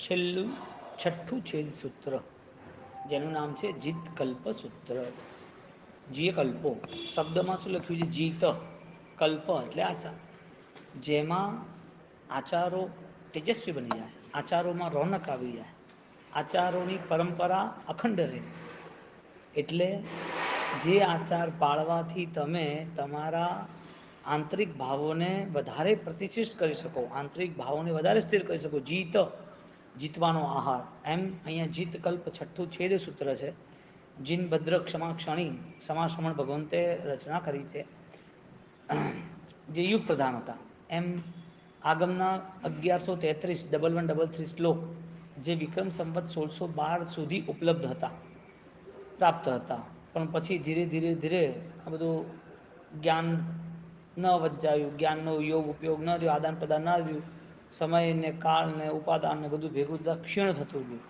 છેલ્લું છઠ્ઠું છેદ સૂત્ર, જેનું નામ છે જીત કલ્પ સૂત્ર. જીય કલ્પો. શબ્દમાં શું લખ્યું છે? જીત કલ્પ એટલે આચાર. જેમાં આચારો તેજસ્વી બની જાય. આચારોમાં રોનક આવી જાય. આચારોની પરંપરા અખંડ રહે. એટલે જે આચાર પાળવાથી તમે તમારા આંતરિક ભાવોને વધારે પ્રતિષ્ઠિત કરી શકો, આંતરિક ભાવોને વધારે સ્થિર કરી શકો. જીત જીતવાનો આહાર. એમ અહીંયા જીત કલ્પ છઠ્ઠું છેદ સૂત્ર છે. જીન ભદ્ર ક્ષમા ક્ષણી સમાશમણ ભગવંતે રચના કરી છે. જે યુગ પ્રધાન હતા. એમ આગમના અગિયારસો તેત્રીસ ડબલ વન ડબલ થ્રી શ્લોક જે વિક્રમ સંવત સોળસો બાર સુધી ઉપલબ્ધ હતા. પ્રાપ્ત હતા. પણ પછી ધીરે ધીરે ધીરે આ બધું જ્ઞાન ન વધજાયું. જ્ઞાનનો યોગ ઉપયોગ ન રહ્યો. આદાન પ્રદાન ન રહ્યું. સમયને, કાળને, ઉપાદાનને બધું ભેગું દક્ષિણ ક્ષીણ થતું ગયું.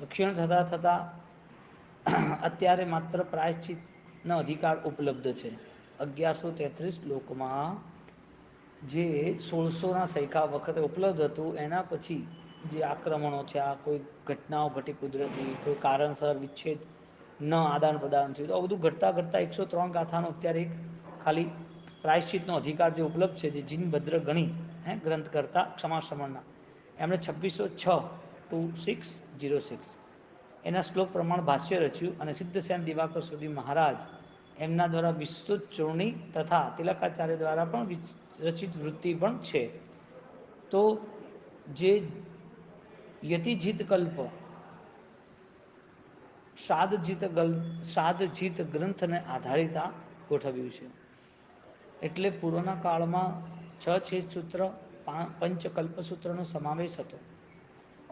દક્ષિણ ક્ષીણ થતાં થતાં અત્યારે માત્ર પ્રાયશ્ચિતનો અધિકાર ઉપલબ્ધ છે. અગિયારસો તેત્રીસ લોકમાં જે સોળસોના સૈકા વખતે ઉપલબ્ધ હતું, એના પછી જે આક્રમણો આ કોઈ ઘટનાઓ ઘટી કુદરતી, કોઈ કારણસર વિચ્છેદ ન આદાન પ્રદાન થયું. તો આ બધું ઘટતા ઘટતા એકસો ત્રણ ગાથાનો અત્યારે ખાલી પ્રાયશ્ચિતનો અધિકાર જે ઉપલબ્ધ છે, જે જીનભદ્ર ગણી હે ગ્રંથ કરતા ક્ષમાશ્રમણના એમણે છવ્વીસો છ ટુ સિક્સ જીરો સિક્સ. એના શ્લોક પ્રમાણ ભાષ્ય રચ્યું અને સિદ્ધસેન દિવાકર સુધી મહારાજ એમના દ્વારા વિસ્તૃત ચૂર્ણી તથા તિલકાચાર્ય દ્વારા પણ રચિત વૃત્તિ પણ છે. તો જે યતિજીત કલ્પ સાદજીત ગલ સાદજીત ગ્રંથને આધારિત ગોઠવ્યું છે. એટલે પૂર્વના કાળમાં છ છેદ સૂત્ર પંચકલ્પ સૂત્રનો સમાવેશ હતો.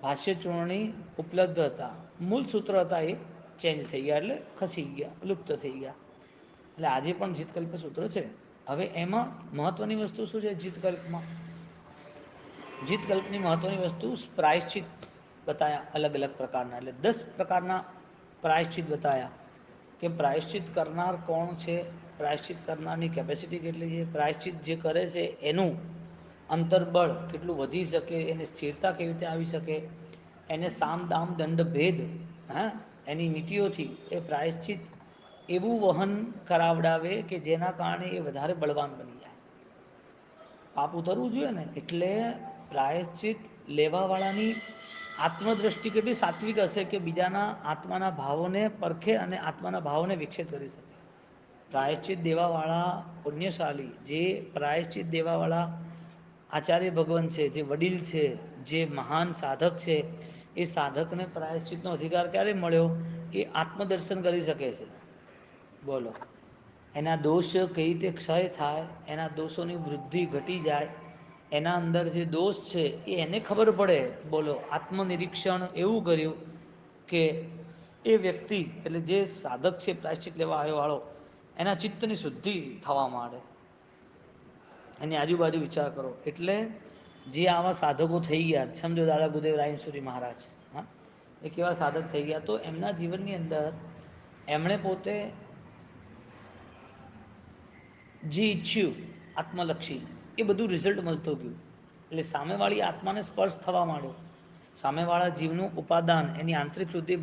ભાષ્ય ચૂંટણી ઉપલબ્ધ હતા. મૂળ સૂત્ર હતા એ ચેન્જ થઈ ગયા એટલે ખસી ગયા, લુપ્ત થઈ ગયા. એટલે આજે પણ જીતકલ્પ સૂત્ર છે. હવે એમાં મહત્વની વસ્તુ શું છે જીતકલ્પમાં? જીતકલ્પની મહત્વની વસ્તુ પ્રાયશ્ચિત બતાયા અલગ અલગ પ્રકારના. એટલે દસ પ્રકારના પ્રાયશ્ચિત બતાયા. કે પ્રાયશ્ચિત કરનાર કોણ છે? પ્રાયશ્ચિત કરનારની કેપેસિટી કેટલી છે? પ્રાયશ્ચિત જે કરે છે, એનું અંતરબળ કેટલું વધી શકે, એને સ્થિરતા કેવી રીતે આવી શકે, એને સામ દામ દંડ ભેદ, હા, એની નીતિઓથી એ પ્રાયશ્ચિત એવું વહન કરાવડાવે કે જેના કારણે એ વધારે બળવાન બની જાય. પાપ ઉતરવું જોઈએ ને? એટલે પ્રાયશ્ચિત લેવાવાળાની આત્મદ્રષ્ટિ કેટલી સાત્વિક હશે કે બીજાના આત્માના ભાવોને પરખે અને આત્માના ભાવોને વિકસિત કરી શકે. પ્રાયશ્ચિત દેવાવાળા પુણ્યશાળી જે પ્રાયશ્ચિત દેવાવાળા આચાર્ય ભગવાન છે, જે વડીલ છે, જે મહાન સાધક છે, એ સાધકને પ્રાયશ્ચિતનો અધિકાર ક્યારે મળ્યો? એ આત્મદર્શન કરી શકે છે. બોલો. એના દોષ કઈ રીતે ક્ષય થાય? એના દોષોની વૃદ્ધિ ઘટી જાય? એના અંદર જે દોષ છે, એ એને ખબર પડે. બોલો. આત્મનિરીક્ષણ એવું કર્યું કે એ વ્યક્તિ, એટલે જે સાધક છે પ્લાસ્ટિક લેવા આવ્યો વાળો એના ચિત્તની શુદ્ધિ થવા માંડે. એની આજુબાજુ વિચાર કરો. એટલે જે આવા સાધકો થઈ ગયા, સમજો દાદા ગુદેવ રાયસુરી મહારાજ, હા એ કેવા સાધક થઈ ગયા, તો એમના જીવનની અંદર એમણે પોતે જે ઈચ્છ્યું, આત્મલક્ષી, એ બધું રિઝલ્ટ મળતું ગયું. એટલે સામેવાળી આત્માને સ્પર્શ થવા માંડ્યો. સામેવાળા જીવનું ઉપાદાન, એની આંતરિક શુદ્ધિ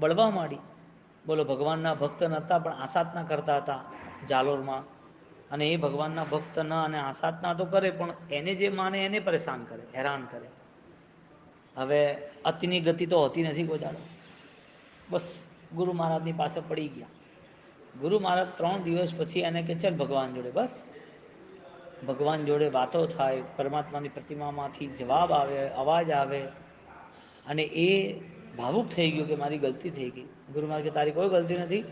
બળવા માંડી. બોલો, ભગવાનના ભક્ત નહોતા પણ આસાધના કરતા હતા જાલોરમાં. અને એ ભગવાનના ભક્ત ન અને આસાધના તો કરે, પણ એને જે માને એને પરેશાન કરે, હેરાન કરે. હવે અતિની ગતિ તો હોતી નથી કોઈ દાડો. બસ, ગુરુ મહારાજની પાછળ પડી ગયા. ગુરુ મહારાજ ત્રણ દિવસ પછી એને કે, ચાલ ભગવાન જોડે, બસ. ભગવાન જોડે વાતો થાય, પરમાત્માની પ્રતિમામાંથી જવાબ આવે, અવાજ આવે. અને એ ભાવુક થઈ ગયું કે મારી ગલતી થઈ ગઈ. ગુરુ મહારાજ કે, તારી કોઈ ગલતી નથી.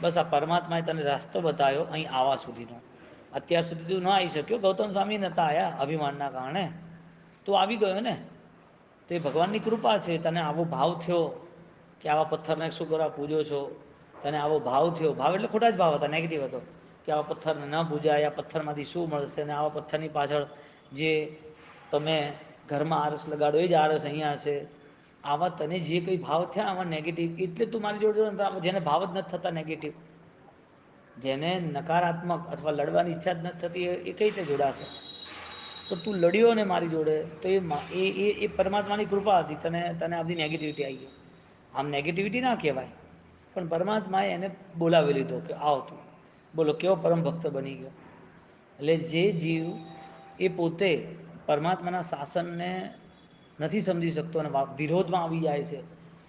બસ આ પરમાત્માએ તને રાસ્તો બતાવ્યો અહીં આવવા સુધીનો. અત્યાર સુધી તું ન આવી શક્યો. ગૌતમ સ્વામી નહોતા આવ્યા અભિમાનના કારણે. તું આવી ગયો ને? તો એ ભગવાનની કૃપા છે. તને આવો ભાવ થયો કે આવા પથ્થરને શું કરવા પૂજો છો? તને આવો ભાવ થયો. ભાવ એટલે ખોટા જ ભાવ હતા. નેગેટિવ હતો. કે આવા પથ્થરને ન પૂજાય, આ પથ્થરમાંથી શું મળશે અને આવા પથ્થરની પાછળ જે તમે ઘરમાં આરસ લગાડો, એ જ આરસ અહીંયા હશે. આવા તને જે કંઈ ભાવ થયા આવા નેગેટિવ એટલે તું મારી જોડે જેને ભાવ જ નથી થતા નેગેટિવ જેને નકારાત્મક અથવા લડવાની ઈચ્છા જ નથી થતી એ કઈ રીતે જોડાશે? તો તું લડ્યો ને મારી જોડે, તો એ એ એ પરમાત્માની કૃપા હતી, તને તને આ બધી નેગેટિવિટી આવી ગઈ. આમ નેગેટિવિટી ના કહેવાય. પણ પરમાત્માએ એને બોલાવી લીધો કે આવ તું. બોલો, કેવો પરમ ભક્ત બની ગયો? એટલે જે જીવ એ પોતે પરમાત્માના શાસનને નથી સમજી શકતો અને વિરોધમાં આવી જાય છે.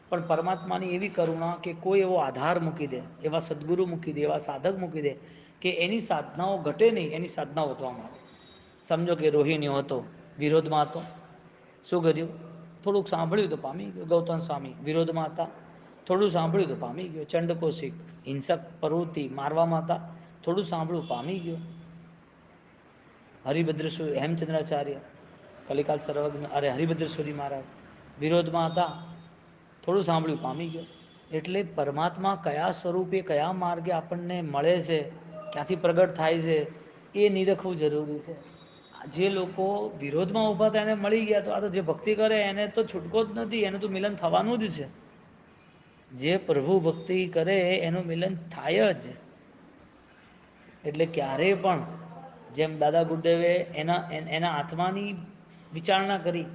પણ પરમાત્માની એવી કરુણા કે કોઈ એવો આધાર મૂકી દે, એવા સદગુરુ મૂકી દે, એવા સાધક મૂકી દે કે એની સાધનાઓ ઘટે નહીં, એની સાધનાઓ વધવા આવે સમજો કે રોહિણીઓ હતો, વિરોધમાં હતો. શું કર્યું? થોડુંક સાંભળ્યું તો પામી ગયો. ગૌતમ સ્વામી વિરોધમાં હતા. થોડું સાંભળ્યું તો પામી ગયો. ચંડકોશિક હિંસક, પ્રવૃત્તિ મારવામાં હતા. થોડું સાંભળ્યું પામી ગયો. હરિભદ્ર હેમચંદ્રાચાર્ય કલિકાલ સર્વજ્ઞ, અરે હરિભદ્ર મહારાજ, વિરોધમાં હતા. થોડું સાંભળ્યું, પામી ગયો. એટલે પરમાત્મા કયા સ્વરૂપે, કયા માર્ગે આપણને મળે છે, ક્યાંથી પ્રગટ થાય છે, એ નિરખવું જરૂરી છે. જે લોકો વિરોધમાં ઊભા હતા, એને મળી ગયા. તો આ તો જે ભક્તિ કરે, એને તો છૂટકો જ નથી. એને તો મિલન થવાનું જ છે. જે પ્રભુ ભક્તિ કરે, એનું મિલન થાય જ. એટલે ક્યારેય પણ, જેમ દાદા ગુરુદેવે એના એના આત્માની વિચારણા કરી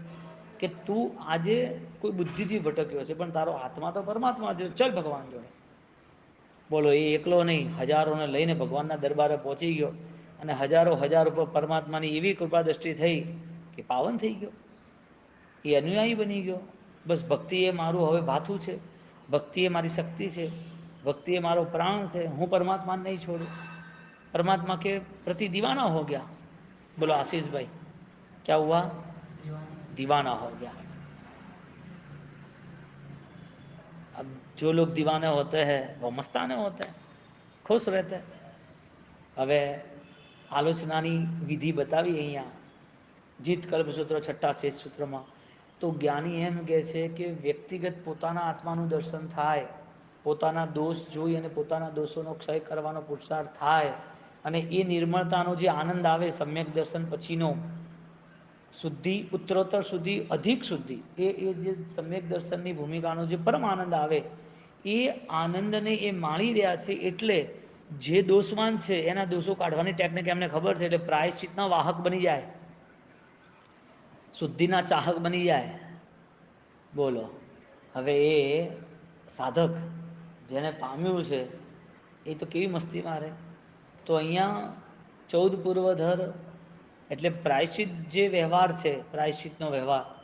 કે તું આજે કોઈ બુદ્ધિથી ભટક્યો છે પણ તારો હાથમાં તો પરમાત્મા છે. ચલ ભગવાન જોડે. બોલો, એ એકલો નહીં, હજારોને લઈને ભગવાનના દરબારે પહોંચી ગયો અને હજારો હજાર ઉપર પરમાત્માની એવી કૃપા દ્રષ્ટિ થઈ કે પાવન થઈ ગયો. એ અનુયાયી બની ગયો. બસ ભક્તિ એ મારું હવે ભાથું છે. ભક્તિ એ મારી શક્તિ છે. ભક્તિ એ મારો પ્રાણ છે. હું પરમાત્માને નહીં છોડું. પરમાત્મા કે પ્રતિ દિવાના હો ગયા. બોલો, આશીષભાઈ, ક્યાં હુઆ दीवाना हो गया अब जो लोग दीवाने होते हैं वो मस्ताने होते हैं खुश रहते हैं હવે આલોચનાની વિધિ બતાવી અહીંયા જીત કલ્પસૂત્ર છઠ્ઠા શેષ સૂત્રમાં તો જ્ઞાની એમ કહે છે કે વ્યક્તિગત પોતાના આત્માનું દર્શન થાય પોતાના દોષ જોઈ અને પોતાના દોષોનો ક્ષય કરવાનો પુરુષાર્થ થાય અને એ નિર્મળતાનો જે આનંદ આવે સમ્યક દર્શન પછીનો શુદ્ધિ, ઉત્તરોત્તર સુધી અધિક શુદ્ધિ, એ એ જે સમ્યક દર્શનની ભૂમિકાનો જે પરમ આનંદ આવે, એ આનંદને એ માણી રહ્યા છે એટલે જે દોષવાન છે એના દોષો કાઢવાની ટેકનિક એમને ખબર છે એટલે પ્રાયશ્ચિતના વાહક બની જાય. શુદ્ધિના ચાહક બની જાય. બોલો. હવે એ સાધક જેણે પામ્યું છે, એ તો કેવી મસ્તી મારે. તો અહીંયા ચૌદ પૂર્વધર એટલે પ્રાયશ્ચિત જે વ્યવહાર છે, પ્રાયશ્ચિતનો વ્યવહાર,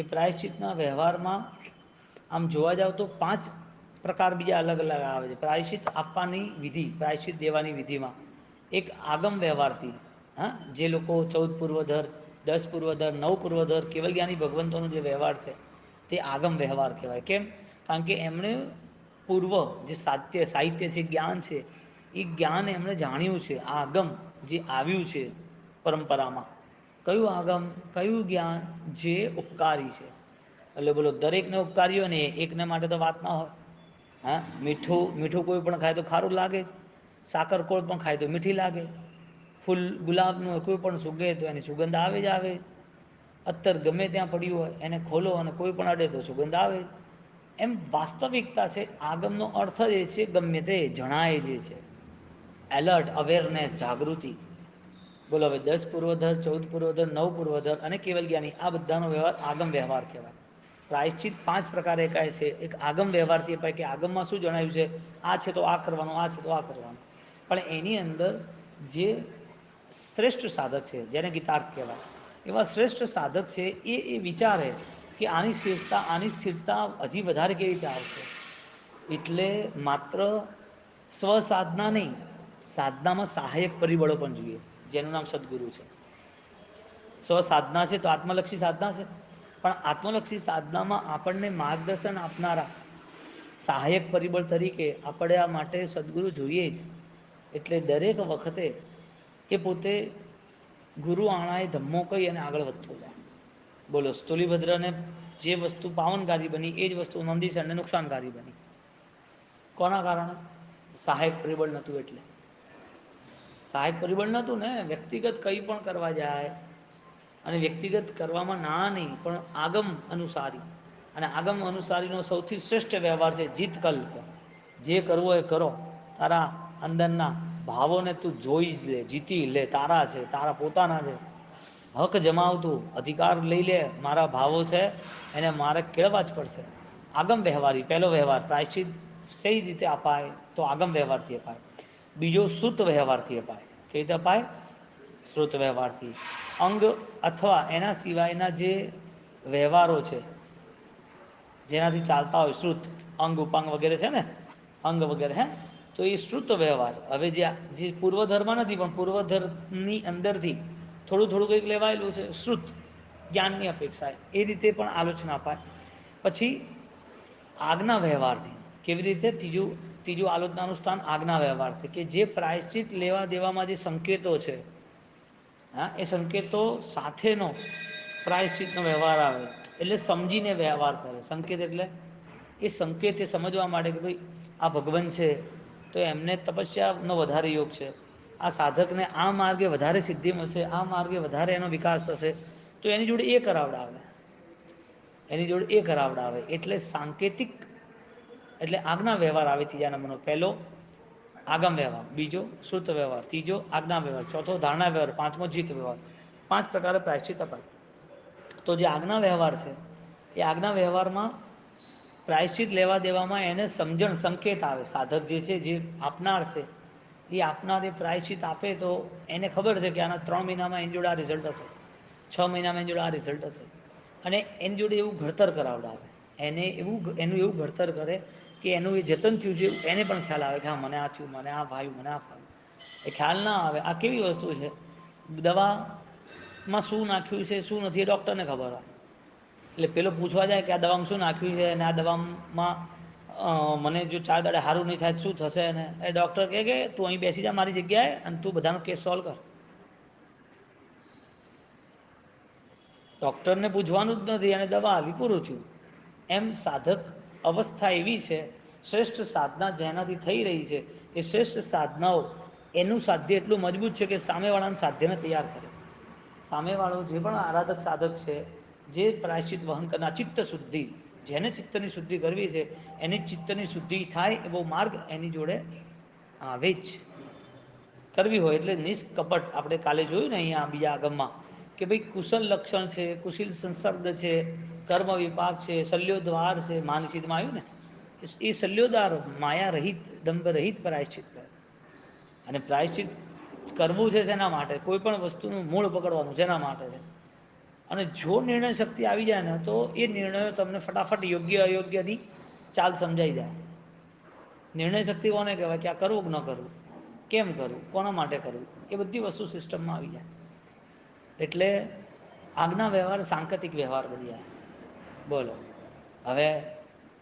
એ પ્રાયશ્ચિતના વ્યવહારમાં આમ જોવા જાવ તો પાંચ પ્રકાર બીજા અલગ અલગ આવે છે. પ્રાયશ્ચિત આપવાની વિધિ, પ્રાયશ્ચિત દેવાની વિધિમાં એક આગમ વ્યવહારથી, હા, જે લોકો ચૌદ પૂર્વધર, દસ પૂર્વધર, નવ પૂર્વધર કેવલ જ્ઞાની ભગવંતોનો જે વ્યવહાર છે, તે આગમ વ્યવહાર કહેવાય. કેમ? કારણ કે એમણે પૂર્વ જે સાહિત્ય સાહિત્ય છે જ્ઞાન છે, એ જ્ઞાન એમણે જાણ્યું છે. આ આગમ જે આવ્યું છે પરંપરામાં. કયું આગમ, કયું જ્ઞાન જે ઉપકારી છે? એટલે બોલો, દરેકને ઉપકારી હોય ને એકને માટે તો વાત ના હોય. હા? મીઠું મીઠું કોઈ પણ ખાય તો ખારું લાગે સાકર કોળ પણ ખાય તો મીઠી લાગે. ફૂલ ગુલાબનું કોઈ પણ સુગે તો એની સુગંધ આવે જ આવે અત્તર ગમે ત્યાં પડ્યું હોય, એને ખોલો અને કોઈ પણ અડે તો સુગંધ આવે એમ વાસ્તવિકતા છે, આગમનો અર્થ જ એ છે ગમે તે જણાય જે છે. એલર્ટ, અવેરનેસ, જાગૃતિ. બોલો હવે દસ પૂર્વધર, ચૌદ પૂર્વધર, નવ પૂર્વધર અને કેવલ જ્ઞાની આ બધાનો વ્યવહાર આગમ વ્યવહાર કહેવાય. પ્રાયશ્ચિત પાંચ પ્રકારે એકાય છે. એક આગમ વ્યવહારથી અપાય કે આગમમાં શું જણાવ્યું છે? આ છે તો આ કરવાનું, આ છે તો આ કરવાનું. પણ એની અંદર જે શ્રેષ્ઠ સાધક છે, જેને ગીતાર્થ કહેવાય, એવા શ્રેષ્ઠ સાધક છે, એ એ વિચારે કે આની સ્થિરતા આની સ્થિરતા હજી વધારે કેવી રીતે આવશે? એટલે માત્ર સ્વસાધના નહીં, સાધનામાં સહાયક પરિબળો પણ જોઈએ. જેનું નામ સદગુરુ છે. સ્વસાધના છે તો આત્મલક્ષી સાધના છે. પણ આત્મલક્ષી સાધનામાં આપણને માર્ગદર્શન આપનારા સહાયક પરિબળ તરીકે આપણે આ માટે સદગુરુ જોઈએ જ. એટલે દરેક વખતે એ પોતે ગુરુ આણાએ ધમ્મો કહી અને આગળ વધતો જાય. બોલો, સ્થુલીભદ્રને જે વસ્તુ પાવનકારી બની, એ જ વસ્તુ નંદીસરને નુકસાનકારી બની. કોના કારણે? સહાયક પરિબળ નહોતું એટલે. સહાયક પરિબળ નહોતું ને, વ્યક્તિગત કંઈ પણ કરવા જાય. અને વ્યક્તિગત કરવામાં ના નહીં, પણ આગમ અનુસારી. અને આગમ અનુસારીનો સૌથી શ્રેષ્ઠ વ્યવહાર છે જીત જે કરવો એ કરો. તારા અંદરના ભાવોને તું જોઈ જ લે, જીતી લે. તારા છે, તારા પોતાના છે. હક જમાવતું, અધિકાર લઈ લે. મારા ભાવો છે, એને મારે કેળવા જ પડશે. આગમ વ્યવહારી, પહેલો વ્યવહાર, પ્રાયશ્ચિત, સહી રીતે અપાય, તો આગમ વ્યવહારથી અપાય. બીજો શ્રુત વ્યવહારથી અપાય. કઈ રીતે અપાય? શ્રુત વ્યવહારથી. અંગ અથવા એના સિવાયના જે વ્યવહારો છે, જેનાથી ચાલતા હોય, શ્રુત, અંગ, ઉપાંગ વગેરે છે ને? અંગ વગેરે, હે? તો એ શ્રુત વ્યવહાર. હવે જે જે પૂર્વધર્મ નથી, પણ પૂર્વધર્મની અંદરથી થોડું થોડું કંઈક લેવાયેલું છે, શ્રુત, જ્ઞાનની અપેક્ષાએ એ રીતે પણ આલોચના અપાય. પછી, આજ્ઞા વ્યવહારથી. કેવી રીતે? ત્રીજું ત્રીજું આલોચનાનું સ્થાન આજ્ઞા વ્યવહાર છે કે જે પ્રાયશ્ચિત લેવા દેવામાં જે સંકેતો છે, હા, એ સંકેતો સાથેનો પ્રાયશ્ચિતનો વ્યવહાર આવે, એટલે સમજીને વ્યવહાર કરે. સંકેત એટલે એ સંકેત એ સમજવા માટે કે ભાઈ, આ ભગવાન છે, તો એમને તપસ્યાનો વધારે યોગ છે. આ સાધકને આ માર્ગે વધારે સિદ્ધિ મળશે, આ માર્ગે વધારે એનો વિકાસ થશે, તો એની જોડે એ કરાવડાવે. એની જોડે એ કરાવડાવે. એટલે સાંકેતિક એટલે આજ્ઞા વ્યવહાર આવે ત્રીજા નંબરનો. પહેલો, આગમ વ્યવહાર. બીજો, શ્રુત વ્યવહાર. ત્રીજો, આજ્ઞા વ્યવહાર. ચોથો, ધારણા વ્યવહાર. પાંચમો, જીત વ્યવહાર. પાંચ પ્રકારે પ્રાયશ્ચિત અપાય. તો જે આજ્ઞા વ્યવહાર છે, એ આજ્ઞા વ્યવહારમાં પ્રાયશ્ચિત લેવા દેવામાં એને સમજણ, સંકેત આવે. સાધક જે છે, જે આપનાર છે, એ આપનાર એ પ્રાયશ્ચિત આપે તો એને ખબર છે કે આના ત્રણ મહિનામાં એની જોડે આ રિઝલ્ટ હશે. છ મહિનામાં એની જોડે આ રિઝલ્ટ હશે. અને એની જોડે એવું ઘડતર કરાવડાવે. એને એવું એનું એવું ઘડતર કરે કે એનું એ જતન થયું છે, એને પણ ખ્યાલ આવે કે હા, મને આ થયું, મને આ ભાવ્યું, મને આ ફાવ્યું એ ખ્યાલ ના આવે. આ કેવી વસ્તુ છે? દવામાં શું નાખ્યું છે, શું નથી એ ડૉક્ટરને ખબર હોય. એટલે પેલો પૂછવા જાય કે આ દવામાં શું નાખ્યું છે અને આ દવામાં મને જો ચાર દાડે સારું નહીં થાય શું થશે ને એ ડૉક્ટર કહે કે તું અહીં બેસી જા, મારી જગ્યાએ અને તું બધાનો કેસ સોલ્વ કર. ડૉક્ટરને પૂછવાનું જ નથી અને દવા આવી પૂરું થયું. એમ સાધક અવસ્થા એવી છે, શ્રેષ્ઠ સાધના જેનાથી થઈ રહી છે, એ શ્રેષ્ઠ સાધનાઓ એનું સાધ્ય એટલું મજબૂત છે કે સામેવાળાના સાધ્યને તૈયાર કરે. સામેવાળો જે પણ આરાધક સાધક છે, જે પ્રાયશ્ચિત વહન કરનાર, ચિત્ત શુદ્ધિ, જેને ચિત્તની શુદ્ધિ કરવી છે, એની ચિત્તની શુદ્ધિ થાય એવો માર્ગ એની જોડે આવે જ. કરવી હોય એટલે નિષ્કપટ આપણે કાલે જોયું ને અહીંયા બીજા આગમમાં કે ભાઈ કુશલ લક્ષણ છે, કુશીલ સંસર્ગ છે, કર્મ વિપાક છે શલ્યોદ્વાર છે માનસિદ્ધમાં આવ્યું ને, એ શલ્યોદ્વાર માયા રહિત દંભ રહિત પ્રાયશ્ચિત કરે. અને પ્રાયશ્ચિત કરવું છે શેના માટે, કોઈ પણ વસ્તુનું મૂળ પકડવાનું શેના માટે છે. અને જો નિર્ણય શક્તિ આવી જાય ને, તો એ નિર્ણયો તમને ફટાફટ યોગ્ય અયોગ્યની ચાલ સમજાઈ જાય. નિર્ણય શક્તિ કોને કહેવાય? કે આ કરવું કે ન કરવું? કેમ કરવું? કોના માટે કરવું? એ બધી વસ્તુ સિસ્ટમમાં આવી જાય. એટલે આજ્ઞા વ્યવહાર, સાંકેતિક વ્યવહાર બની બોલો. હવે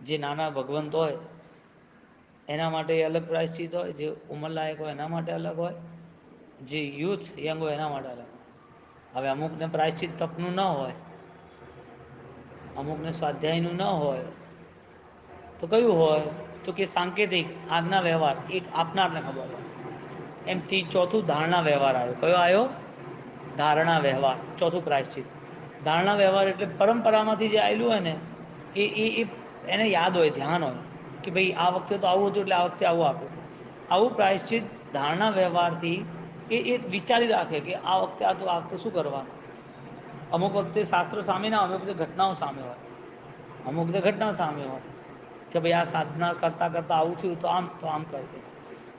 જે નાના ભગવંત હોય, એના માટે અલગ પ્રાયશ્ચિત હોય, જે ઉંમરલાયક હોય, એના માટે અલગ હોય, જે યુથ યંગ હોય, એના માટે અલગ હવે અમુકને પ્રાયશ્ચિત તપનું ન હોય, અમુકને સ્વાધ્યાયનું ન હોય, તો કયું હોય? તો કે સાંકેતિક આજ્ઞા વ્યવહાર એક આપનારને ખબર હોય. એમથી ચોથું ધારણા વ્યવહાર આવ્યો. કયો આવ્યો? ધારણા વ્યવહાર, ચોથું પ્રાયશ્ચિત. ધારણા વ્યવહાર એટલે પરંપરામાંથી જે આવેલું હોય ને, એ એ એ એને યાદ હોય, ધ્યાન હોય, કે ભાઈ આ વખતે તો આવું હતું એટલે આ વખતે આવું આપ્યું. આવું પ્રાયશ્ચિત ધારણા વ્યવહારથી એ એ વિચારી રાખે કે આ વખતે આ તો, આ વખતે શું કરવાનું? અમુક વખતે શાસ્ત્રો સામે ના અમુક વખતે ઘટનાઓ સામે હોય. અમુક વખતે ઘટના સામે હોય, કે ભાઈ આ સાધના કરતાં કરતાં આવું થયું તો આમ તો આમ કરશે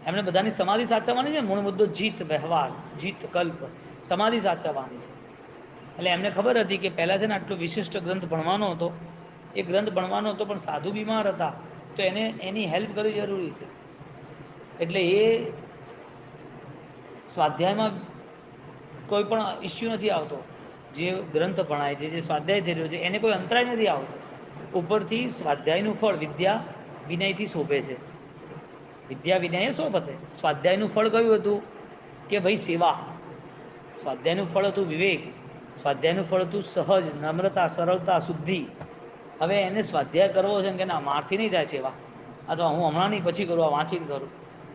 એમને બધાની સમાધિ સાચવવાની છે મૂળ મુદ્દો જીત, વ્યવહાર, જીત, કલ્પ. સમાધિ સાચવવાની છે. એટલે એમને ખબર હતી કે પહેલાં છે ને આટલો વિશિષ્ટ ગ્રંથ ભણવાનો હતો, એ ગ્રંથ ભણવાનો હતો પણ સાધુ બીમાર હતા, તો એને એની હેલ્પ કરવી જરૂરી છે. એટલે એ સ્વાધ્યાયમાં કોઈ પણ ઇસ્યુ નથી આવતો. જે ગ્રંથ ભણાય છે જે સ્વાધ્યાય થઈ રહ્યો છે, એને કોઈ અંતરાય નથી આવતો. ઉપરથી સ્વાધ્યાયનું ફળ વિદ્યા વિનયથી શોભે છે. વિદ્યા વિનયે શોભતે સ્વાધ્યાયનું ફળ કયું હતું? કે ભાઈ સેવા. સ્વાધ્યાયનું ફળ હતું વિવેક, સ્વાધ્યાયનું ફળ હતું સહજ, નમ્રતા, સરળતા, શુદ્ધિ. હવે એને સ્વાધ્યાય કરવો છે કે ના, મારથી નહીં થાય સેવા. અથવા હું હમણાં નહીં, પછી કરું, આ વાંચીને કરું.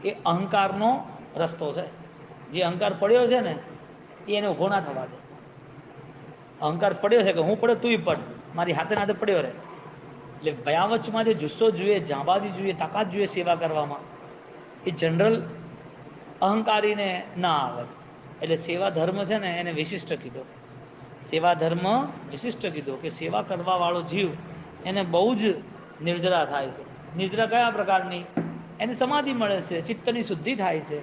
એ અહંકારનો રસ્તો છે. જે અહંકાર પડ્યો છે ને, એ એને ઊભો ના થવા દે. અહંકાર પડ્યો છે કે હું પડે તુંય પડ. મારી હાથે નાથે પડ્યો રહે. એટલે વયાવચમાં જે જુસ્સો જોઈએ જાંબાદી જોઈએ તાકાત જોઈએ સેવા કરવામાં, એ જનરલ અહંકારીને ના આવે એટલે સેવા ધર્મ છે ને એને વિશિષ્ટ કીધો. સેવા ધર્મ વિશિષ્ટ કીધો કે સેવા કરવા વાળો જીવ એને બહુ જ નિર્જરા થાય છે. નિદ્રા કયા પ્રકારની? એને સમાધિ મળે છે, ચિત્તની શુદ્ધિ થાય છે.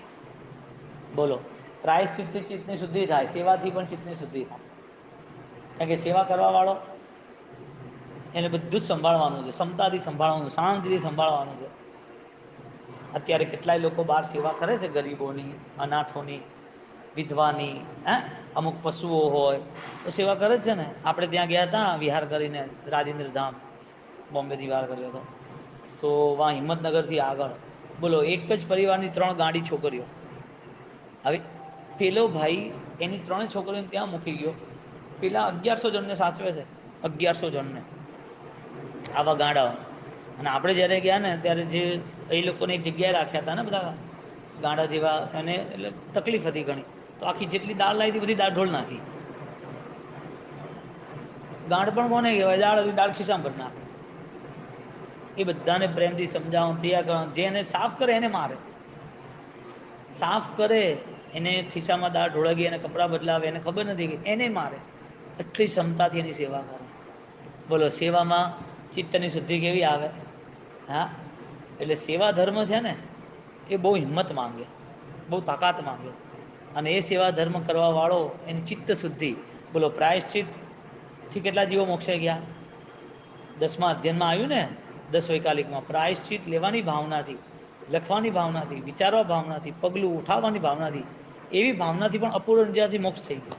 બોલો પ્રાયશ ચિત્તની શુદ્ધિ થાય, સેવાથી પણ ચિત્તની શુદ્ધિ થાય. કારણ કે સેવા કરવા વાળો એને બધું જ સંભાળવાનું છે ક્ષમતાથી સંભાળવાનું, શાંતિથી સંભાળવાનું છે. અત્યારે કેટલાય લોકો બહાર સેવા કરે છે ગરીબોની, અનાથોની વિધવાની, હે? અમુક પશુઓ હોય, તો સેવા કરે જ છે ને. આપણે ત્યાં ગયા હતા, વિહાર કરીને રાજેન્દ્ર ધામ, બોમ્બેથી વિહાર કર્યો હતો. તો વાં હિંમતનગરથી આગળ. બોલો, એક જ પરિવારની ત્રણ ગાડી છોકરીઓ. હવે, પેલો ભાઈ, એની ત્રણેય છોકરીઓને ત્યાં મૂકી ગયો. પેલા અગિયારસો જણને સાચવે છે, અગિયારસો જણને. આવા ગાડાઓ. અને આપણે જ્યારે ગયા ને, ત્યારે જે એ લોકોને એક જગ્યાએ રાખ્યા હતા ને બધા ગાંડા જેવા અને એટલે તકલીફ હતી ઘણી. તો આખી જેટલી દાળ લાવી હતી બધી દાળ ઢોળ નાખી. ગાંડ પણ કોને કહેવાય? દાળ હતી, દાળ ખિસ્સામાં ભરી નાખે. એ બધાને પ્રેમથી સમજાવું, તૈયાર કરવાનું. જે એને સાફ કરે એને મારે. સાફ કરે, એને ખિસ્સામાં દાળ ઢોળાગી એને કપડાં બદલાવે, એને ખબર નથી કે એને મારે. એટલી ક્ષમતાથી એની સેવા કરે. બોલો, સેવામાં ચિત્તની શુદ્ધિ કેવી આવે? હા? એટલે સેવા ધર્મ છે ને એ બહુ હિંમત માંગે, બહુ તાકાત માંગે. અને એ સેવા ધર્મ કરવા વાળો એની ચિત્ત શુદ્ધિ. બોલો પ્રાયશ્ચિતથી કેટલા જીવો મોક્ષે ગયા? દસમા અધ્યયનમાં આવ્યું ને? દસ વૈકાલિકમાં. પ્રાયશ્ચિત લેવાની ભાવનાથી, લખવાની ભાવનાથી, વિચારવા ભાવનાથી, પગલું ઉઠાવવાની ભાવનાથી, એવી ભાવનાથી પણ અપૂર્વ મોક્ષ થઈ ગયો.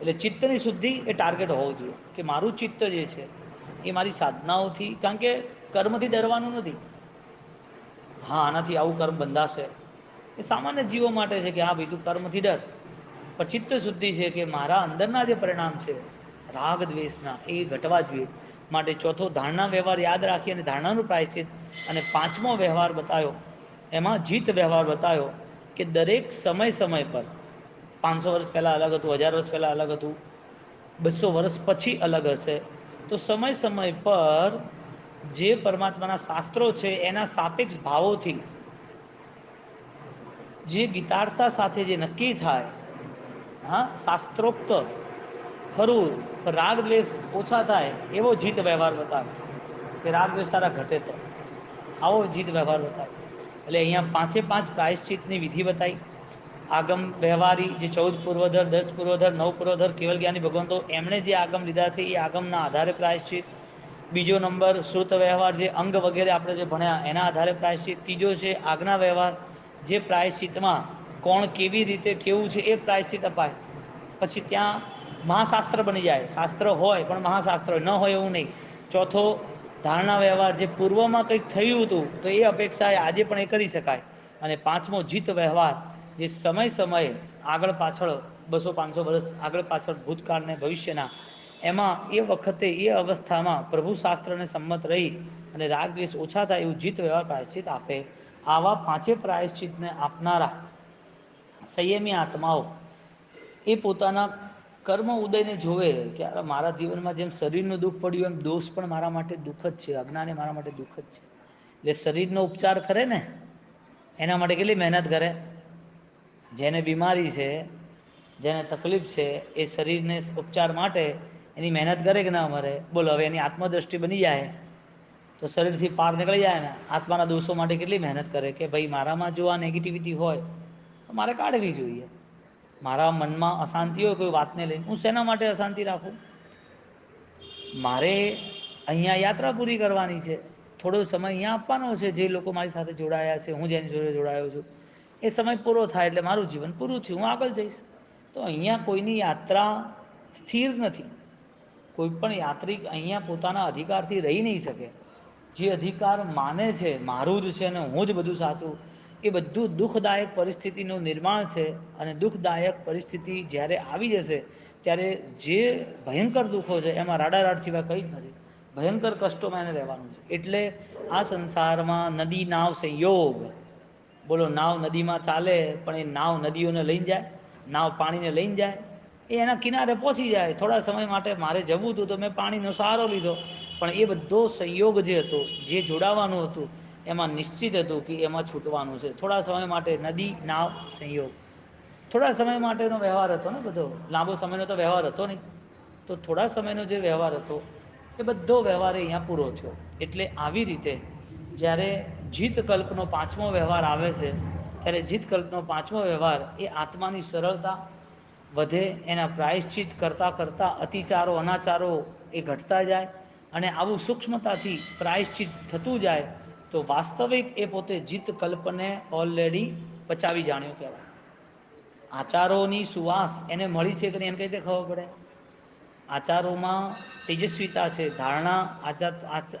એટલે ચિત્તની શુદ્ધિ એ ટાર્ગેટ હોવું જોઈએ. કે મારું ચિત્ત જે છે, એ મારી સાધનાઓથી, કારણ કે કર્મથી ડરવાનું નથી. હા, આનાથી આવું કર્મ બંધાશે. એ સામાન્ય જીવો માટે છે કે હા ભાઈ, તું કર્મથી ડર. પણ ચિત્ત શુદ્ધિ છે કે મારા અંદરના જે પરિણામ છે, રાગ, દ્વેષના, એ ઘટવા જોઈએ. માટે ચોથો ધારણા વ્યવહાર યાદ રાખી અને ધારણાનું પ્રાયશ્ચિત અને પાંચમો વ્યવહાર બતાવ્યો એમાં જીત વ્યવહાર બતાવ્યો કે દરેક સમય સમય પર, પાંચસો વર્ષ પહેલાં અલગ હતું, હજાર વર્ષ પહેલાં અલગ હતું, બસો વર્ષ પછી અલગ હશે. તો સમય સમય પર જે પરમાત્માના શાસ્ત્રો છે, એના સાપેક્ષ ભાવોથી જે ગીતાર્થતા સાથે જે નક્કી થાય, હા, શાસ્ત્રોક્ત ખરું રાગ દ્વેષ ઓછા થાય, એવો જીત વ્યવહાર બતાવે કે રાગ દ્વેષ તારા ઘટે તો. આવો જીત વ્યવહાર બતાવે એટલે અહીંયા પાંચે પાંચ પ્રાયશ્ચિતની વિધિ બતાવી આગમ વ્યવહારી જે ચૌદ પૂર્વધર, દસ પૂર્વધર, નવ પૂર્વધર કેવલ જ્ઞાની ભગવંતો, એમણે જે આગમ લીધા છે, એ આગમના આધારે પ્રાયશ્ચિત. બીજો નંબર શ્રુત વ્યવહાર, જે અંગ વગેરે આપણે જે ભણ્યા, એના આધારે પ્રાયશ્ચિત. ત્રીજો છે આજ્ઞા વ્યવહાર, જે પ્રાયશ્ચિતમાં કોણ કેવી રીતે કેવું છે એ પ્રાયશ્ચિત અપાય. પછી ત્યાં મહાશાસ્ત્ર બની જાય. શાસ્ત્ર હોય, પણ મહાશાસ્ત્ર ન હોય એવું નહીં. ચોથો, ધારણા વ્યવહાર, જે પૂર્વમાં કંઈક થયું હતું, તો એ અપેક્ષાએ આજે પણ એ કરી શકાય. અને પાંચમો, જીત વ્યવહાર, જે સમય સમયે આગળ પાછળ, બસો પાંચસો વર્ષ આગળ પાછળ ભૂતકાળને ભવિષ્યના એમાં એ વખતે એ અવસ્થામાં પ્રભુ શાસ્ત્રને સંમત રહી અને રાગ દ્વેષ ઓછા થાય એવું જીત વ્યવહાર પ્રાયશ્ચિત આપે, આવા પાંચે પ્રાયશ્ચિતને આપનારા સંયમી આત્માઓ એ પોતાના કર્મ ઉદયને જોવે કે મારા જીવનમાં જેમ શરીરનું દુઃખ પડ્યું, એમ દોષ પણ મારા માટે દુઃખ જ છે, અજ્ઞાને મારા માટે દુઃખ જ છે. એટલે શરીરનો ઉપચાર કરે ને, એના માટે કેટલી મહેનત કરે? જેને બીમારી છે, જેને તકલીફ છે, એ શરીરને ઉપચાર માટે એની મહેનત કરે કે ના મરે? બોલો, હવે એની આત્મદ્રષ્ટિ બની જાય, તો શરીરથી પાર નીકળી જાય ને, આત્માના દોષો માટે કેટલી મહેનત કરે કે ભાઈ, મારામાં જો આ નેગેટિવિટી હોય, તો મારે કાઢવી જોઈએ. મારા મનમાં અશાંતિ હોય, કોઈ વાતને લઈને, હું શેના માટે અશાંતિ રાખું? મારે અહીંયા યાત્રા પૂરી કરવાની છે. થોડો સમય અહીંયા આપવાનો છે, જે લોકો મારી સાથે જોડાયા છે, હું જેની જોડે જોડાયો છું. એ સમય પૂરો થાય એટલે મારું જીવન પૂરું થયું, હું આગળ જઈશ. તો અહીંયા કોઈની યાત્રા સ્થિર નથી. કોઈ પણ યાત્રિક અહીંયા પોતાના અધિકારથી રહી નહીં શકે. જે અધિકાર માને છે, મારું જ છે અને હું જ બધું સાચું એ બધું દુઃખદાયક પરિસ્થિતિનું નિર્માણ છે અને દુઃખદાયક પરિસ્થિતિ જ્યારે આવી જશે, ત્યારે જે ભયંકર દુઃખો છે એમાં રાડારાડ સિવાય કંઈ જ નથી. ભયંકર કષ્ટોમાં એને રહેવાનું છે. એટલે આ સંસારમાં નદી નાવ સંયોગ. બોલો, નાવ નદીમાં ચાલે, પણ એ નાવ નદીઓને લઈને જાય, નાવ પાણીને લઈને જાય એ એના કિનારે પહોંચી જાય. થોડા સમય માટે મારે જવું હતું તો મેં પાણીનો સહારો લીધો. પણ એ બધો સંયોગ જે હતો, જે જોડાવાનું હતું, એમાં નિશ્ચિત હતું કે એમાં છૂટવાનું છે. થોડા સમય માટે નદી, નાવ, સંયોગ. થોડા સમય માટેનો વ્યવહાર હતો ને બધો. લાંબો સમયનો તો વ્યવહાર હતો નહીં. તો થોડા સમયનો જે વ્યવહાર હતો, એ બધો વ્યવહાર અહીંયા પૂરો થયો. એટલે આવી રીતે જ્યારે જીત કલ્પનો પાંચમો વ્યવહાર આવે છે, ત્યારે જીત કલ્પનો પાંચમો વ્યવહાર એ આત્માની સરળતા વધે, એના પ્રાયશ્ચિત કરતાં કરતાં અતિચારો, અનાચારો એ ઘટતા જાય અને આવું સૂક્ષ્મતાથી પ્રાયશ્ચિત થતું જાય, તો વાસ્તવિક એ પોતે જીત કલ્પને ઓલરેડી પચાવી જાણ્યો કહેવાય. આચારોની સુવાસ એને મળી છે કે એમ કઈ રીતે ખબર પડે? આચારોમાં તેજસ્વીતા છે, ધારણા, આચાર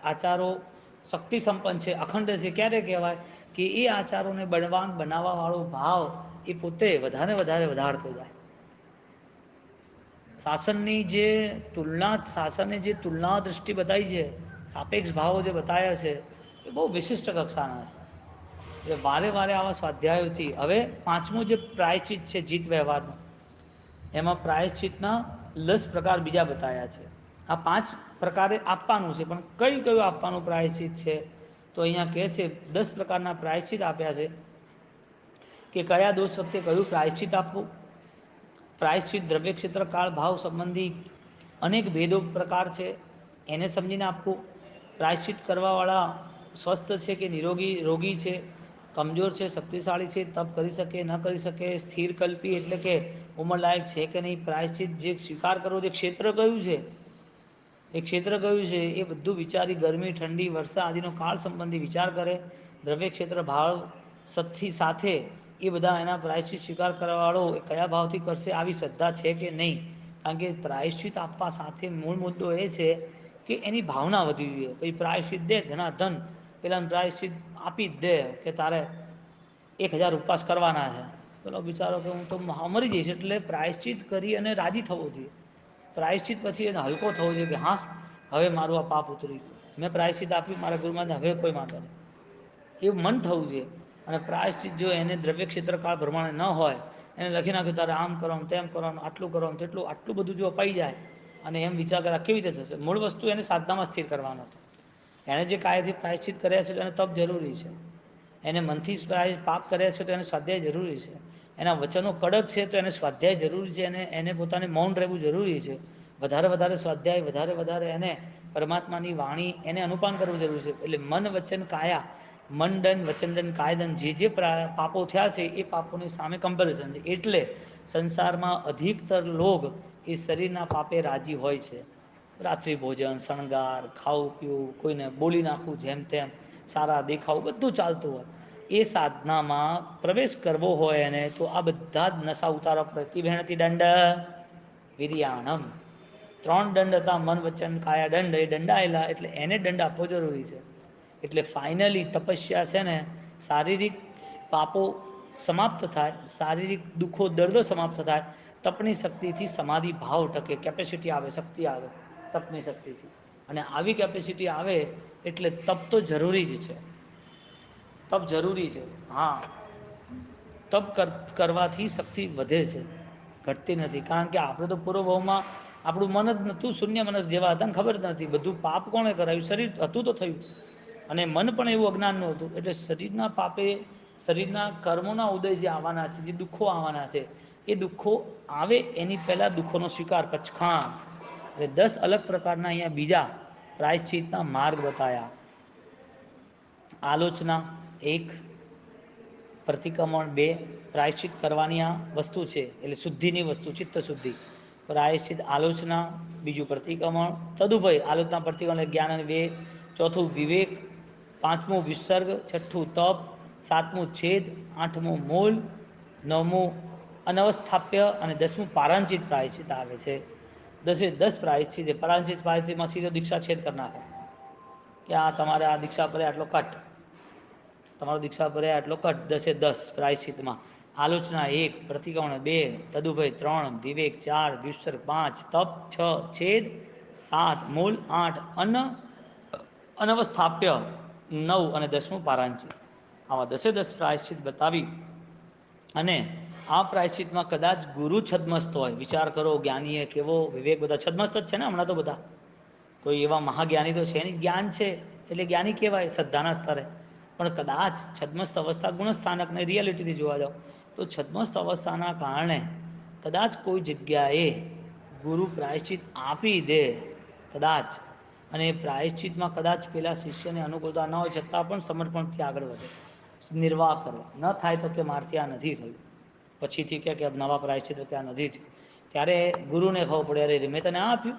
આચારો શક્તિ સંપન્ન છે, અખંડ છે, ક્યારે કહેવાય? કે એ આચારોને બળવાન બનાવવાવાળો ભાવ એ પોતે વધારે વધારે વધારતો જાય. શાસનની જે તુલના શાસને જે તુલના દ્રષ્ટિ બતાવી છે, સાપેક્ષ ભાવો જે બતાવ્યા છે, એ બહુ વિશિષ્ટ કક્ષાના છે. એટલે વારે વારે આવા સ્વાધ્યાયોથી હવે પાંચમું જે પ્રાયશ્ચિત છે જીત વ્યવહારનું, એમાં પ્રાયશ્ચિતના દસ પ્રકાર બીજા બતાવ્યા છે. આ પાંચ પ્રકારે આપવાનું છે, પણ કયું કયું આપવાનું પ્રાયશ્ચિત છે? તો અહીંયા કહે છે, દસ પ્રકારના પ્રાયશ્ચિત આપ્યા છે કે કયા દોષ વખતે કયું પ્રાયશ્ચિત આપવું? પ્રાયશ્ચિત દ્રવ્ય ક્ષેત્ર, કાળ, ભાવ સંબંધી અનેક ભેદો પ્રકાર છે. એને સમજીને આપવું પ્રાયશ્ચિત કરવાવાળા સ્વસ્થ છે કે નિરોગી, રોગી છે, કમજોર છે, શક્તિશાળી છે, તપ કરી શકે, ન કરી શકે, સ્થિર કલ્પી એટલે કે ઉંમરલાયક છે કે નહીં, પ્રાયશ્ચિત જે સ્વીકાર કરવો જે ક્ષેત્ર કયું છે? એ ક્ષેત્ર કયું છે? એ બધું વિચારી ગરમી, ઠંડી વર્ષા આદિનો કાળ સંબંધી વિચાર કરે. દ્રવ્ય ક્ષેત્ર, ભાવ સત્થી સાથે એ બધા એના પ્રાયશ્ચિત સ્વીકાર કરવાવાળો એ કયા ભાવથી કરશે આવી શ્રદ્ધા છે કે નહીં? કારણ કે પ્રાયશ્ચિત આપવા સાથે મૂળ મુદ્દો એ છે કે એની ભાવના વધી જોઈએ. પછી પ્રાયશ્ચિત દે, ધના ધન, પેલા પ્રાયશ્ચિત આપી જ દે કે તારે એક હજાર ઉપવાસ કરવાના છે. પેલો બિચારો કે હું તો મરી જઈશ એટલે પ્રાયશ્ચિત કરી અને રાજી થવો જોઈએ. પ્રાયશ્ચિત પછી એને હલકો થવો જોઈએ કે હાસ, હવે મારું આ પાપ ઉતરી ગયું. મેં પ્રાયશ્ચિત આપ્યું, મારા ગુરુમાં હવે કોઈ વાંધો નહીં. એવું મન થવું જોઈએ. અને પ્રાયશ્ચિત જો એને દ્રવ્ય ક્ષેત્રકાળ પ્રમાણે ન હોય, એને લખી નાખ્યું, તારે આમ કરવાનું, તેમ કરવાનું, આટલું કરવાનું, તેટલું, આટલું બધું જો અપાઈ જાય અને એમ વિચાર કર્યા કેવી રીતે થશે? મૂળ વસ્તુ એને સાધનામાં સ્થિર કરવાનો હતો. એણે જે કાયથી પ્રાયશ્ચિત કર્યા છે એને તપ જરૂરી છે. એને મનથી પાપ કર્યા છે તો એને સ્વાધ્યાય જરૂરી છે. એના વચનો કડક છે તો એને સ્વાધ્યાય જરૂરી છે અને એને પોતાને મૌન રહેવું જરૂરી છે. વધારે વધારે સ્વાધ્યાય, વધારે વધારે એને પરમાત્માની વાણી એને અનુપાન કરવું જરૂરી છે. એટલે મન વચન કાયા મનદન વચનદન કાયદન જે જે પાપો થયા છે એ પાપોની સામે કમ્પેરિઝન છે. એટલે સંસારમાં અધિકતર લોગ એ શરીરના પાપે રાજી હોય છે. રાત્રિ ભોજન, શણગાર, ખાવું પીવું, કોઈને બોલી નાખવું જેમ તેમ, સારા દેખાવ બધું ચાલતું હોય. એ સાધનામાં પ્રવેશ કરવો હોય એને તો આ બધા જ નશા ઉતારવા પડે કી ભેણથી દંડ? વિરિયાણમ ત્રણ દંડ હતા, મન, વચન, કાયા દંડ. એ દંડાયેલા, એટલે એને દંડ આપવો જરૂરી છે. એટલે ફાઇનલી તપસ્યા છે ને, શારીરિક પાપો સમાપ્ત થાય, શારીરિક દુઃખો, દર્દો સમાપ્ત થાય, તપની શક્તિથી સમાધિ ભાવ ટકે કેપેસિટી આવે, શક્તિ આવે, તપની શક્તિથી. અને આવી કેપેસિટી આવે એટલે તપ તો જરૂરી જ છે. તપ જરૂરી છે. હા. તપ કરવાથી શક્તિ વધે છે. ઘટતી નથી. કારણ કે આપણે તો પૂર્વ ભાવમાં આપણું મન જ નહોતું શૂન્ય મન જેવા હતા ખબર જ નથી બધું પાપ કોણે કરાવ્યું? શરીર હતું તો થયું. અને મન પણ એવું અજ્ઞાનનું હતું. એટલે શરીરના પાપે, શરીરના કર્મોના ઉદય જે આવવાના છે, જે દુઃખો આવવાના છે, એ દુઃખો આવે એની પહેલાં દુઃખોનો સ્વીકાર પચખાણ એટલે દસ અલગ પ્રકારના અહીંયા બીજા પ્રાયશ્ચિતના માર્ગ બતાયા. આલોચના એક, પ્રતિક્રમણ બે, પ્રાયશ્ચિત કરવાની આ વસ્તુ છે, એટલે શુદ્ધિની વસ્તુ, ચિત્ત શુદ્ધિ. પ્રાયશ્ચિત આલોચના, બીજું પ્રતિક્રમણ, તદુભય આલોચના, પ્રતિક્રમણ જ્ઞાન અને બે ચોથું વિવેક પાંચમું વિસર્ગ, છઠ્ઠું તપ, સાતમું છેદ, આઠમું મૂલ, નવમું અનવસ્થાપ્ય અને દસમું પારાંચિત પ્રાયશ્ચિત આવે છે. દસે દસ પ્રાયશ્ચિત છે. પારાંચિત પ્રાયશ્ચિતમાં સીધો દીક્ષા છેદ કરી નાખે. કે આ તમારે આ દીક્ષા પર આટલો કટ. તમારો દીક્ષા પર આટલો કટ. દસે દસ પ્રાયશ્ચિતમાં. આલોચના એક, પ્રતિક્રમણ બે, તદુભય ત્રણ, વિવેક ચાર, વિસર્ગ પાંચ, તપ છ, છેદ સાત, મૂલ આઠ અન્ન અનવસ્થાપ્ય નવ અને દસમું પારાંચિત આવા દસે દસ પ્રાયશ્ચિત બતાવી. અને આ પ્રાયશ્ચિતમાં કદાચ ગુરુ છદમસ્ત હોય. વિચાર કરો, જ્ઞાનીએ કેવો વિવેક બધા છદમસ્ત જ છે ને હમણાં તો બધા. કોઈ એવા મહાજ્ઞાની તો છે નહીં. જ્ઞાન છે, એટલે જ્ઞાની કહેવાય શ્રદ્ધાના સ્તરે. પણ કદાચ છદમસ્ત અવસ્થા ગુણસ્થાનકને રિયાલિટીથી જોવા જાઓ, તો છદમસ્ત અવસ્થાના કારણે કદાચ કોઈ જગ્યાએ ગુરુ પ્રાયશ્ચિત આપી દે. કદાચ અને પ્રાયશ્ચિતમાં કદાચ પેલા શિષ્યને અનુકૂળતા ન હોય છતાં પણ સમર્પણથી આગળ વધે. નિર્વાહ કરવા ન થાય તો કે મારથી આ નથી થયું. પછીથી કે કે નવા પ્રાયશ્ચિત ત્યાં નથી થયું. ત્યારે ગુરુને ખબર પડે, અરે, મેં તને આપ્યું.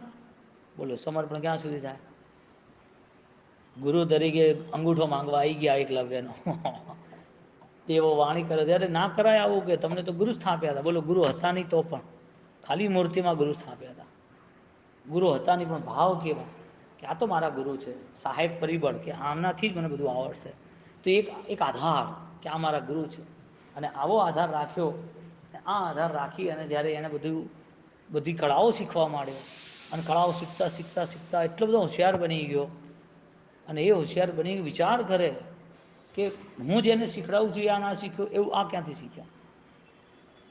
બોલો, સમર્પણ ક્યાં સુધી થાય? ગુરુ તરીકે અંગૂઠો માંગવા આવી ગયા એકલવ્યનો તેવો વાણી કરે ત્યારે ના કરાય આવું કે, તમને તો ગુરુ સ્થાપ્યા હતા. બોલો, ગુરુ હતા નહીં તો પણ. ખાલી મૂર્તિમાં ગુરુ સ્થાપ્યા હતા. ગુરુ હતા નહીં પણ ભાવ કેવા? કે આ તો મારા ગુરુ છે. સહાયક પરિબળ કે આમનાથી જ મને બધું આવડશે. તો એક એક આધાર કે આ મારા ગુરુ છે. અને આવો આધાર રાખ્યો. આ આધાર રાખી અને જ્યારે એને બધું, બધી કળાઓ શીખવા માંડ્યો અને કળાઓ શીખતા શીખતા શીખતા એટલો બધો હોશિયાર બની ગયો. અને એ હોશિયાર બની વિચાર કરે કે હું જેને શીખડાવું છું આ ના શીખ્યો, એવું આ ક્યાંથી શીખ્યા?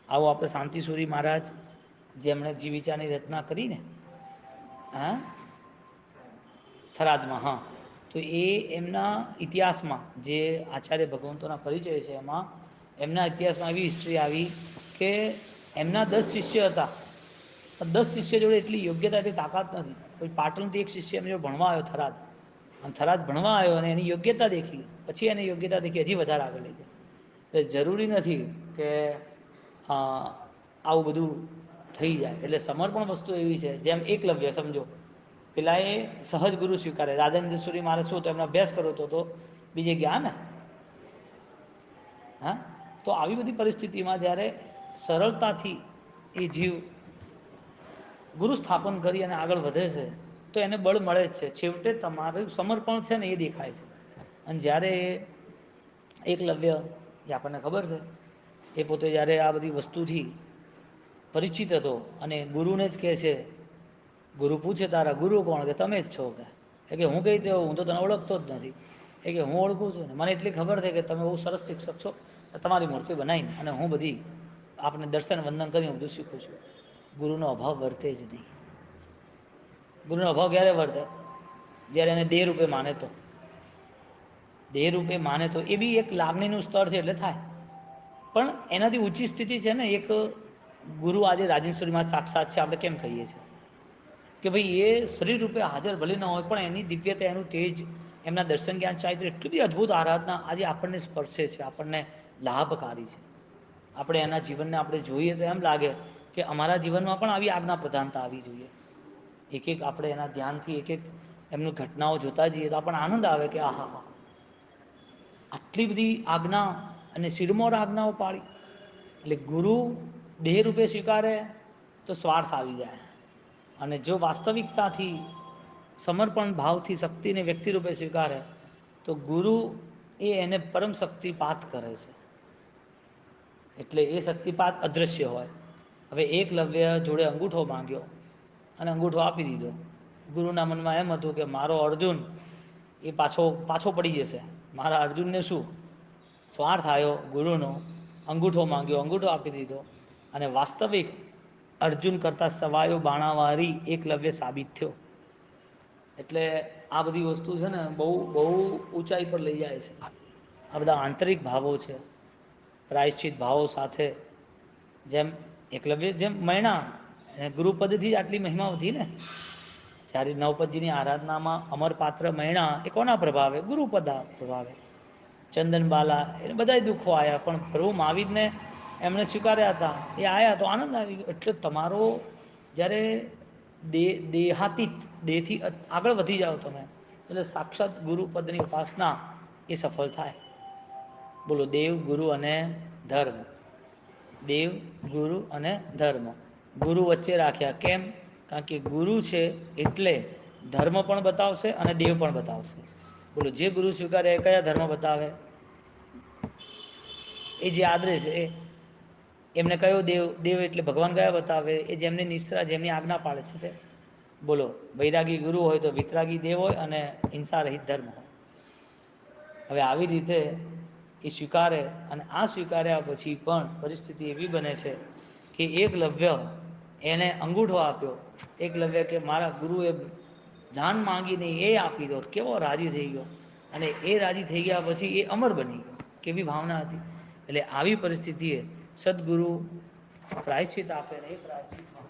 આવો આપણે શાંતિસુરી મહારાજ, જેમણે જીવિકાની રચના કરીને હા? થરાદમાં, હા. તો એ એમના ઇતિહાસમાં જે આચાર્ય ભગવંતોના પરિચય છે એમાં, એમના ઇતિહાસમાં એવી હિસ્ટ્રી આવી કે એમના દસ શિષ્ય હતા. દસ શિષ્ય જોડે એટલી યોગ્યતા એટલી તાકાત નથી. પછી પાટણથી એક શિષ્ય એમ જો ભણવા આવ્યો થરાદ. અને થરાદ ભણવા આવ્યો અને એની યોગ્યતા દેખી. પછી એને યોગ્યતા દેખી, હજી વધારે આગળ લઈ એટલે જરૂરી નથી કે આવું બધું થઈ જાય. એટલે સમર્પણ વસ્તુ એવી છે, જેમ એકલવ્ય, સમજો. પેલા એ સહજ ગુરુ સ્વીકારે. રાજેન્દ્રસુરી મારે શું તો એમનો અભ્યાસ કરવો હતો તો બીજે ગયા ને? હા? તો આવી બધી પરિસ્થિતિમાં જ્યારે સરળતાથી એ જીવ ગુરુ સ્થાપન કરી અને આગળ વધે છે, તો એને બળ મળે જ છે. છેવટે તમારું સમર્પણ છે ને એ દેખાય છે. અને જ્યારે એકલવ્ય એ આપણને ખબર છે, એ પોતે જ્યારે આ બધી વસ્તુથી પરિચિત હતો અને ગુરુને જ કહે છે ગુરુ પૂછે, તારા ગુરુ કોણ? કે, તમે જ છો. કે હું કઈ રીતે હું તો તને ઓળખતો જ નથી. એ કે, હું ઓળખું છું. ને મને એટલી ખબર છે કે તમે બહુ સરસ શિક્ષક છો તમારી મૂર્તિ બનાવીને અને હું બધી આપને દર્શન વંદન કરી હું બધું શીખું છું. ગુરુનો અભાવ વર્તે જ નહીં. ગુરુનો અભાવ ક્યારે વર્તે? જ્યારે એને દેહ રૂપે માને તો. દેહ રૂપે માને તો એ બી એક લાગણીનું સ્તર છે એટલે થાય. પણ એનાથી ઊંચી સ્થિતિ છે ને, એક ગુરુ આજે રાજેશ્વરીમાં સાક્ષાત છે, આપણે કેમ કહીએ છીએ? કે ભાઈ એ શરીર રૂપે હાજર ભલે ન હોય, પણ એની દિવ્યતા, એનું તેજ, એમના દર્શન જ્ઞાન, ચારિત્ર, એટલી બધી અદ્ભુત આરાધના આજે આપણને સ્પર્શે છે, આપણને લાભકારી છે. આપણે એના જીવનને આપણે જોઈએ તો એમ લાગે કે અમારા જીવનમાં પણ આવી આજ્ઞા પ્રધાનતા આવી જોઈએ. એક એક આપણે એના ધ્યાનથી એક એક એમની ઘટનાઓ જોતા જઈએ તો આપણને આનંદ આવે કે આહા હા. આટલી બધી આજ્ઞા અને શિરમોર આજ્ઞાઓ પાડી એટલે ગુરુ દેહ રૂપે સ્વીકારે તો સ્વાર્થ આવી જાય. અને જો વાસ્તવિકતાથી સમર્પણ ભાવથી શક્તિને વ્યક્તિ રૂપે સ્વીકારે, તો ગુરુ એ એને પરમ શક્તિપાત કરે છે. એટલે એ શક્તિપાત અદૃશ્ય હોય. હવે એકલવ્ય જોડે અંગૂઠો માંગ્યો અને અંગૂઠો આપી દીધો. ગુરુના મનમાં એમ હતું કે મારો અર્જુન એ પાછો પાછો પડી જશે. મારા અર્જુનને શું? સ્વાર્થ આવ્યો ગુરુનો. અંગૂઠો માંગ્યો, અંગૂઠો આપી દીધો. અને વાસ્તવિક અર્જુન કરતાં સવાયો બાણાવારી એકલવ્ય સાબિત થયો. એટલે આ બધી વસ્તુ છે ને બહુ બહુ ઊંચાઈ પર લઈ જાય છે. આ બધા આંતરિક ભાવો છે, પ્રાયશ્ચિત ભાવો સાથે. જેમ એકલવ્ય જેમ મૈણા ગુરુપદથી જ આટલી મહિમા વધી ને? જ્યારે નવપદજીની આરાધનામાં અમરપાત્ર મૈણા, એ કોના પ્રભાવે? ગુરુપદા પ્રભાવે. ચંદનબાલા, એને બધા દુઃખો આવ્યા પણ પ્રભુ મહાવીરને એમણે સ્વીકાર્યા હતા. એ આવ્યા તો આનંદ આવી ગયો. એટલે તમારો જ્યારે દેહ દેહાતી દેહથી આગળ વધી જાઓ તમે, એટલે સાક્ષાત ગુરુપદની ઉપાસના એ સફળ થાય. બોલો, દેવ, ગુરુ અને ધર્મ. દેવ, ગુરુ અને ધર્મ. ગુરુ વચ્ચે રાખ્યા કેમ? કારણ કે ગુરુ છે એટલે ધર્મ પણ બતાવશે અને દેવ પણ બતાવશે. બોલો, જે ગુરુ સ્વીકારે એ કયા ધર્મ બતાવે? એ જે આદરે છે, એ એમને કયો દેવ દેવ એટલે ભગવાન કયા બતાવે? એ જેમની નિશ્રા જેમની આજ્ઞા પાડે છે તે. બોલો, વૈરાગી ગુરુ હોય તો વિતરાગી દેવ હોય અને હિંસા રહિત ધર્મ હોય. હવે આવી રીતે એ સ્વીકારે અને આ સ્વીકાર્યા પછી પણ પરિસ્થિતિ એવી બને છે કે એકલવ્ય એને અંગૂઠો આપ્યો. એકલવ્ય કે મારા ગુરુએ જાન માંગીને એ આપી દો. કેવો રાજી થઈ ગયો? અને એ રાજી થઈ ગયા પછી એ અમર બની ગયો. કેવી ભાવના હતી? એટલે આવી પરિસ્થિતિએ સદગુરુ પ્રાયશ્ચિત આપે ને એ પ્રાયશ્ચિત